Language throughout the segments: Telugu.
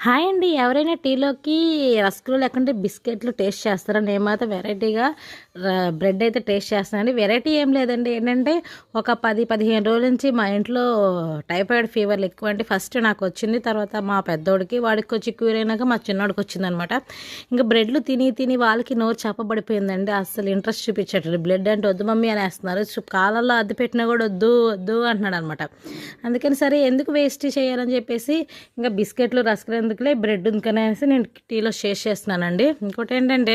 హాయ్ అండి. ఎవరైనా టీలోకి రస్కులు లేకుంటే బిస్కెట్లు టేస్ట్ చేస్తారా? నేను మాత్రం వెరైటీగా బ్రెడ్ అయితే టేస్ట్ చేస్తానండి వెరైటీ ఏం లేదండి. ఏంటంటే ఒక పది పదిహేను రోజుల నుంచి మా ఇంట్లో టైఫాయిడ్ ఫీవర్లు ఎక్కువ అంటే ఫస్ట్ నాకు వచ్చింది తర్వాత మా పెద్దోడికి వాడికి వచ్చి క్యూర్ అయినాక మా చిన్నోడికి వచ్చిందనమాట. ఇంకా బ్రెడ్లు తిని తిని వాళ్ళకి నోరు చెప్పబడిపోయిందండి అసలు ఇంట్రెస్ట్ చూపించట్లేదు. బ్లడ్ అంటే వద్దు మమ్మీ అనేస్తున్నారు చు- కాలంలో అద్దె పెట్టినా కూడా వద్దు వద్దు అంటున్నాడు అనమాట అందుకని సరే ఎందుకు వేస్ట్ చేయాలని చెప్పేసి ఇంకా బిస్కెట్లు రస్కులు ఎందుకులే బ్రెడ్ ఎందుకనేసి నేను టీలో షేర్ చేస్తున్నానండి. ఇంకోటి ఏంటంటే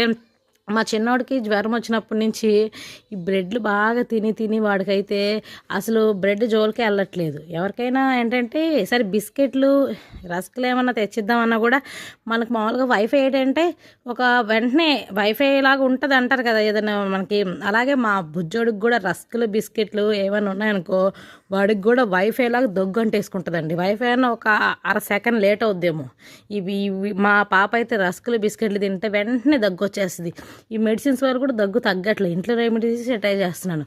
మా చిన్నోడికి జ్వరం వచ్చినప్పటి నుంచి ఈ బ్రెడ్లు బాగా తిని తిని వాడికైతే అసలు బ్రెడ్ జోలికి వెళ్ళట్లేదు. ఎవరికైనా ఏంటంటే సరే బిస్కెట్లు రస్కులు ఏమన్నా తెచ్చిద్దామన్నా కూడా మనకు మామూలుగా వైఫై ఏంటంటే ఒక వెంటనే వైఫై లాగా ఉంటుంది అంటారు కదా ఏదైనా మనకి. అలాగే మా బుజ్జోడికి కూడా రస్కులు బిస్కెట్లు ఏమైనా ఉన్నాయనుకో వాడికి కూడా వైఫై లాగా దొగ్గు అంటేసుకుంటుందండి. వైఫై అయినా ఒక అర సెకండ్ లేట్ అవుద్దేమో. ఇవి ఇవి మా పాప అయితే రస్కులు బిస్కెట్లు తింటే వెంటనే దగ్గు వచ్చేస్తుంది ఈ మెడిసిన్స్ వారు కూడా దగ్గు తగ్గట్లేదు ఇంట్లో రెమెడీస్ ట్రై చేస్తున్నాను.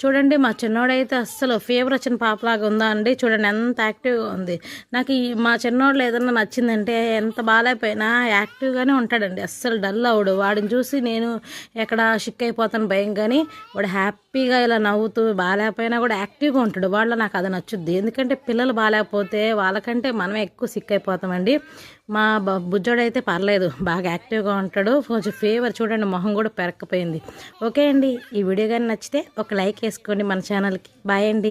చూడండి మా చిన్నోడైతే అస్సలు ఫీవర్ వచ్చిన పాపలాగా ఉందా అండి? చూడండి ఎంత యాక్టివ్గా ఉంది. నాకు ఈ మా చిన్నోళ్ళు ఏదన్నా నచ్చిందంటే ఎంత బాగాలేకపోయినా యాక్టివ్గానే ఉంటాడండి. అస్సలు డల్ అవడు. వాడిని చూసి నేను ఎక్కడ షిక్ అయిపోతాను భయం కానీ వాడు హ్యాపీగా ఇలా నవ్వుతూ బాగాలేకపోయినా కూడా యాక్టివ్గా ఉంటాడు. వాళ్ళ నాకు అది నచ్చుద్ది. ఎందుకంటే పిల్లలు బాగాలేకపోతే వాళ్ళకంటే మనమే ఎక్కువ సిక్ అయిపోతామండి. మా బుజ్జోడైతే పర్లేదు బాగా యాక్టివ్గా ఉంటాడు. కొంచెం ఫీవర్ చూడండి మొహం కూడా పెరక్కపోయింది. ఓకే అండి ఈ వీడియో కానీ నచ్చితే ఒక లైక్ వేసుకోండి మన ఛానల్కి. బాయ్ అండి.